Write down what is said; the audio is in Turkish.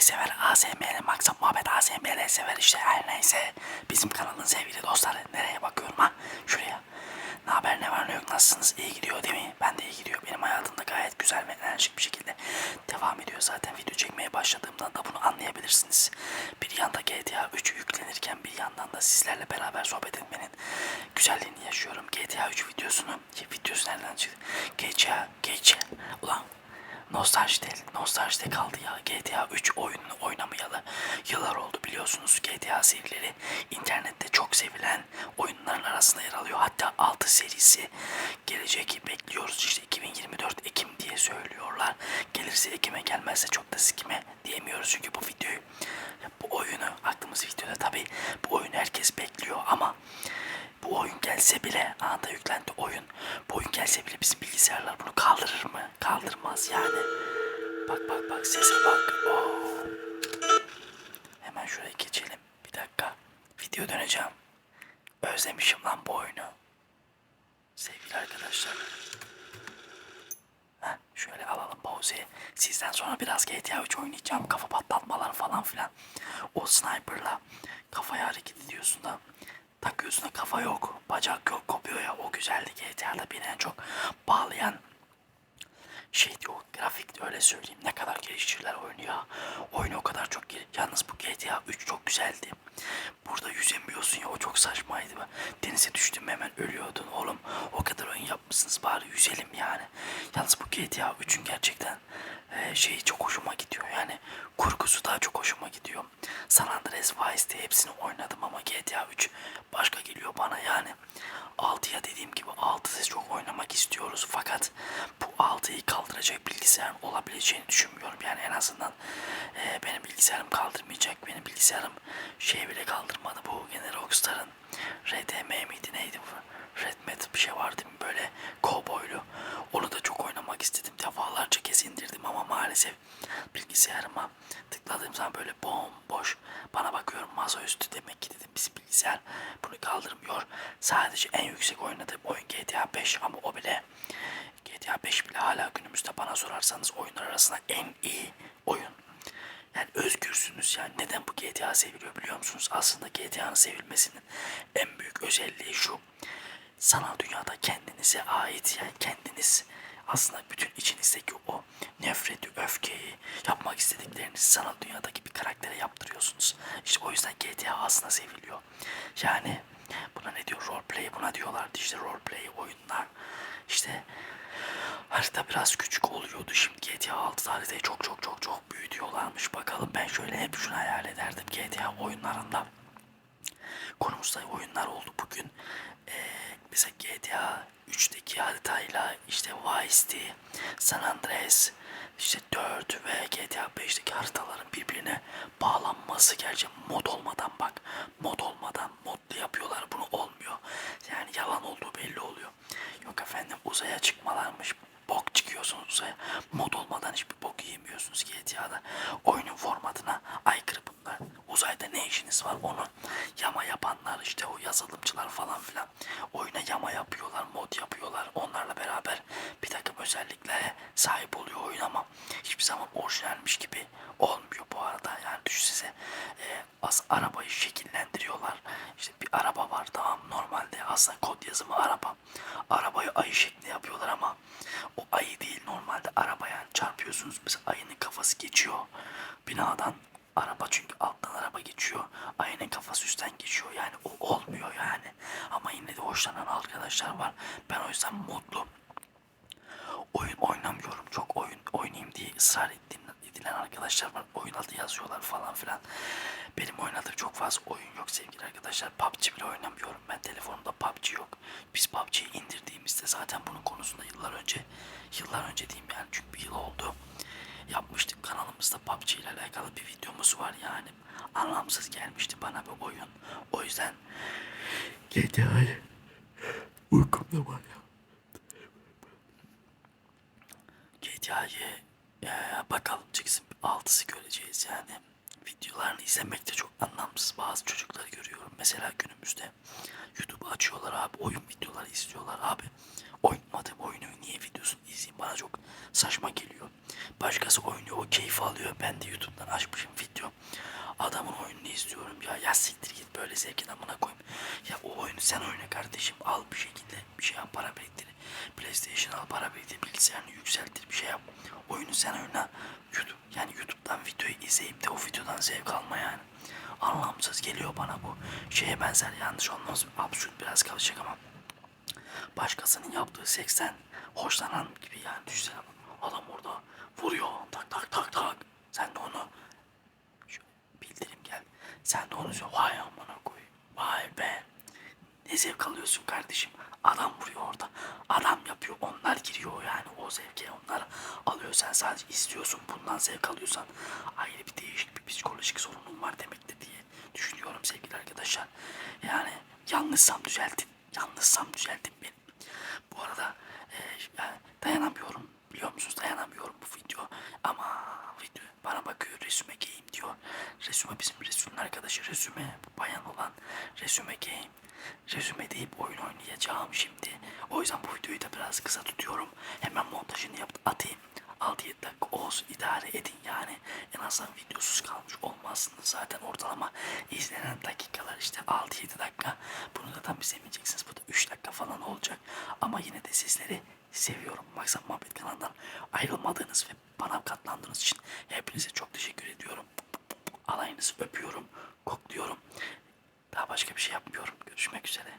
oynamayı sever. ASMR, maksat muhabbet ASMR sever işte her neyse. Bizim kanalın sevgili dostları. Nereye bakıyorum ha? Şuraya. Ne haber ne var ne yok nasılsınız? İyi gidiyor değil mi? Ben de iyi gidiyor. Benim hayatımda gayet güzel ve enerjik bir şekilde devam ediyor. Zaten video çekmeye başladığımdan da bunu anlayabilirsiniz. Bir yanda GTA 3 yüklenirken bir yandan da sizlerle beraber sohbet etmenin güzelliğini yaşıyorum. GTA 3 videosunu, videosu nereden çıktı? GTA, GTA. Ulan Nostalji değil, nostaljide kaldı ya. GTA 3 oyununu oynamayalı yıllar oldu biliyorsunuz. GTA serileri internette çok sevilen oyunların arasında yer alıyor. Hatta 6 serisi gelecek bekliyoruz. İşte 2024 Ekim diye söylüyorlar. Gelirse Ekim'e gelmezse çok da sikime diyemiyoruz. Çünkü bu videoyu, bu oyunu aklımız videoda tabi bu oyunu herkes bekliyor ama bu oyun gelse bile anında yüklendi oyun. Bu oyun gelse bile bizim bilgisayarlar bunu kaldırır mı? Kaldırmaz yani. Bak bak bak sese bak. Oo. Hemen şuraya geçelim. Bir dakika. Video döneceğim. Özlemişim lan bu oyunu. Sevgili arkadaşlar. Heh, şöyle alalım pauzeyi. Sizden sonra biraz GTA 3 oynayacağım. Kafa patlatmalar falan filan. O sniper'la kafaya hareket ediyorsun da takıyorsun da kafa yok. Bacak yok. Kopuyor ya. O güzeldi GTA'da beni en çok bağlayan şey o grafik öyle söyleyeyim ne kadar geliştiriler oyunu ya. Oyunu o kadar çok gel Yalnız bu GTA 3 çok güzeldi. Burada yüzemiyorsun ya o çok saçmaydı. Ben denize düştüm hemen ölüyordun oğlum. O kadar oyun yapmışsınız bari yüzelim yani. Yalnız bu GTA 3'ün gerçekten e, şeyi çok hoşuma gidiyor. Yani kurgusu daha çok hoşuma gidiyor. San Andreas Vice'de hepsini oynadım ama GTA 3 başka geliyor bana yani. 6'ya dediğim gibi 6'da çok oynamak istiyoruz fakat bu 6'yı kaldıracak bilgisayarın olabileceğini düşünmüyorum. Yani en azından e, benim bilgisayarım kaldırmayacak. Benim bilgisayarım şey bile kaldırmadı. Bu gene Rockstar'ın RDM miydi neydi bu? Red Met bir şey vardı mı böyle kovboylu. Onu da çok oynamak istedim. Defalarca kez indirdim ama maalesef bilgisayarıma tıkladığım zaman böyle bomboş. Bana bakıyorum masaüstü demek ki dedim bizim bilgisayar bunu kaldırmıyor. Sadece en yüksek oynadığım oyun GTA 5 ama o bile GTA 5 bile hala günümüzde bana sorarsanız oyunlar arasında en iyi oyun. Yani özgürsünüz yani neden bu GTA seviliyor biliyor musunuz? Aslında GTA'nın sevilmesinin en büyük özelliği şu. Sanal dünyada kendinize ait yani kendiniz aslında bütün içinizdeki o nefreti, öfkeyi, yapmak istediklerinizi sanal dünyadaki bir karaktere yaptırıyorsunuz. İşte o yüzden GTA aslında seviliyor. Yani buna ne diyor? Roleplay buna diyorlardı işte roleplay oyunlar. İşte harita biraz küçük oluyordu. Şimdi GTA 6 haritayı çok çok çok çok büyütüyorlarmış. Bakalım ben şöyle hep şunu hayal ederdim GTA oyunlarında. Konumuzda oyunlar oldu bugün. Ee, mesela GTA 3'teki haritayla işte Vice City, San Andreas, işte 4 ve GTA 5'teki haritaların birbirine bağlanması gerçi mod olmadan bak mod olmadan modlu yapıyorlar bunu olmuyor. Yani yalan olduğu belli oluyor. Efendim uzaya çıkmalarmış bok çıkıyorsunuz uzaya. Mod olmadan hiçbir bok yiyemiyorsunuz GTA'da. Oyunun formatına aykırı bunlar. Uzayda ne işiniz var onu yama yapanlar işte o yazılımcılar falan filan oyuna yama yapıyorlar, mod yapıyorlar. Onlarla beraber bir takım özelliklere sahip oluyor oyun ama hiçbir zaman orijinalmiş gibi olmuyor bu arada. Yani düş size e, az arabayı şekillendiriyorlar. İşte bir araba var tamam normalde aslında kod yazımı araba. Arabayı ayı şeklinde yapıyorlar ama o ayı değil normalde arabaya çarpıyorsunuz. Mesela ayının kafası geçiyor binadan araba çünkü alttan araba geçiyor. Ayının kafası üstten geçiyor. Yani o olmuyor yani. Ama yine de hoşlanan arkadaşlar var. Ben o yüzden modlu oyun oynamıyorum. Çok oyun oynayayım diye ısrar ettiğim edilen arkadaşlar var. Oyun adı yazıyorlar falan filan. Benim oynadığım çok fazla oyun yok sevgili arkadaşlar. PUBG bile oynamıyorum. Ben telefonumda PUBG yok. Biz PUBG'yi indirdiğimizde zaten bunun konusunda yıllar önce yıllar önce diyeyim yani çünkü bir yıl oldu yapmıştık kanalımızda PUBG ile alakalı bir videomuz var yani anlamsız gelmişti bana bu oyun o yüzden GTA'yı uykumda var ya GTA'yı e, bakalım çıksın altısı göreceğiz yani videolarını izlemek de çok anlamsız bazı çocukları görüyorum mesela günümüzde. YouTube'u açıyorlar abi. Oyun videoları izliyorlar abi. Oynadığım oyunu niye videosunu izleyeyim bana çok saçma geliyor. Başkası oynuyor o keyif alıyor. Ben de YouTube'dan açmışım video. Adamın oyununu izliyorum ya. Ya siktir git böyle zevkin amına koyayım. Ya o oyunu sen oyna kardeşim. Al bir şekilde bir şey yap para biriktir. PlayStation al para biriktir. Bilgisayarını yükseltir bir şey yap. Oyunu sen oyna. YouTube, yani YouTube'dan videoyu izleyip de o videodan zevk alma yani. Anlamsız geliyor bana bu. Şeye benzer yanlış olmaz. Absürt biraz kalacak ama başkasının yaptığı seksten hoşlanan gibi yani düşünsene adam orada vuruyor tak tak tak tak sen de onu şu bildirim gel sen de onu söyle vay amına koy vay be ne zevk alıyorsun kardeşim adam vuruyor orada. Adam yapıyor. Onlar giriyor yani. O zevke onlar alıyor. Sen sadece istiyorsun bundan zevk alıyorsan ayrı bir değişik bir psikolojik sorunun var demektir diye düşünüyorum sevgili arkadaşlar. Yani yanlışsam düzeltin. Yanlışsam düzeltin beni. Bu arada e, dayanamıyorum. Biliyor musunuz? Dayanamıyorum bu video. Ama bana bakıyor resume game diyor. Resume bizim Resul'ün arkadaşı resume bu bayan olan resume game resume deyip oyun oynayacağım şimdi. O yüzden bu videoyu da biraz kısa tutuyorum. Hemen montajını yapıp atayım. 6-7 dakika olsun idare edin yani. En azından videosuz kalmış olmazsınız zaten ortalama. İzlenen dakikalar işte 6-7 dakika. Bunu da tam izlemeyeceksiniz bu da 3 dakika falan olacak. Ama yine de sizleri seviyorum. Maksat Muhabbet kanalından ayrılmadığınız ve bana katlandığınız için hepinize çok teşekkür ediyorum. Alayınızı öpüyorum kokluyorum. Daha başka bir şey yapmıyorum. Görüşmek üzere